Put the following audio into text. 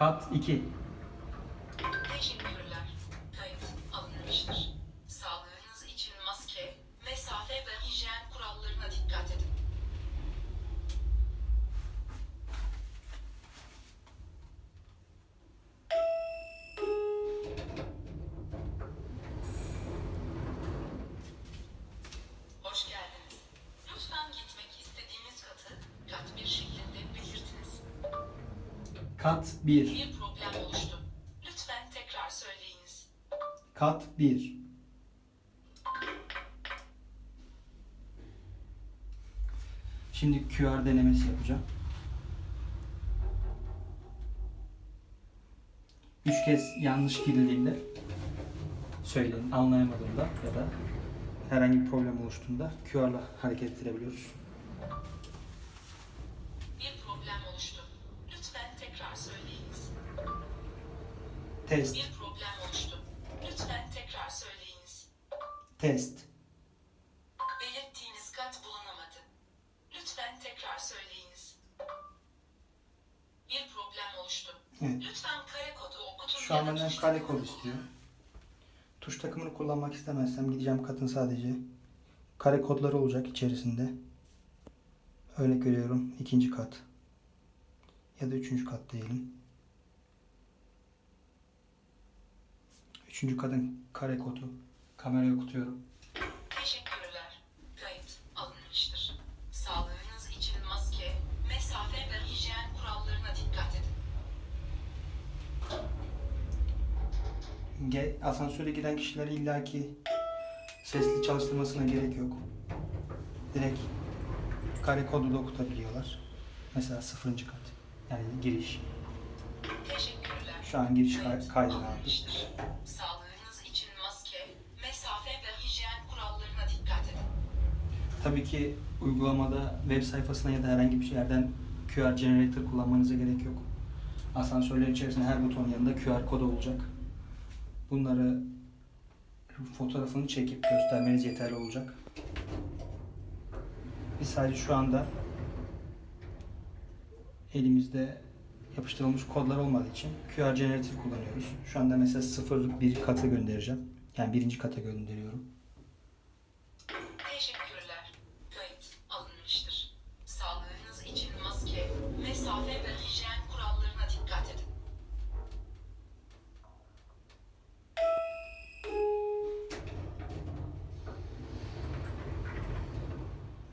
Kat 2. Kat 1. Bir problem oluştu. Lütfen tekrar söyleyiniz. Kat 1. Şimdi QR denemesi yapacağım. Üç kez yanlış girildiğinde söyleyin anlayamadığında ya da herhangi bir problem oluştuğunda QR'la hareket ettirebiliyoruz. Bir problem oluştu. Lütfen tekrar söyleyiniz. Test, Bir problem oluştu. Lütfen tekrar söyleyiniz. test, Belirttiğiniz kat bulunamadı. Lütfen tekrar söyleyiniz. Bir problem oluştu. Evet. Lütfen kare kodu okutun Şu an benden kare takımını kod istiyor. Tuş takımını kullanmak istemezsem gideceğim katın sadece kare kodları olacak içerisinde. Örnek veriyorum ikinci kat ya da üçüncü kat diyelim. Üçüncü katın kare kodu kameraya okutuyorum. Teşekkürler. Kayıt alınmıştır. Sağlığınız için maske, mesafe ve hijyen kurallarına dikkat edin. Ge asansöre giren kişiler illaki sesli çalıştırmasına gerek yok. Direkt kare kodu da okutabiliyorlar. Mesela sıfırıncı kat. Yani giriş. Teşekkürler. Şu an giriş kay- kaydını aldık. Sağlığınız için maske, mesafe ve hijyen kurallarına dikkat edin. Tabii ki uygulamada web sayfasına ya da herhangi bir yerden QR generator kullanmanıza gerek yok. Asansörler içerisinde her butonun yanında QR kod olacak. Bunları fotoğrafını çekip göstermeniz yeterli olacak. Biz sadece şu anda elimizde yapıştırılmış kodlar olmadığı için QR generator kullanıyoruz. Şu anda mesela 0 bir katı göndereceğim. Yani birinci kata gönderiyorum. Teşekkürler. Kayıt alınmıştır. Sağlığınız için maske, mesafe ve hijyen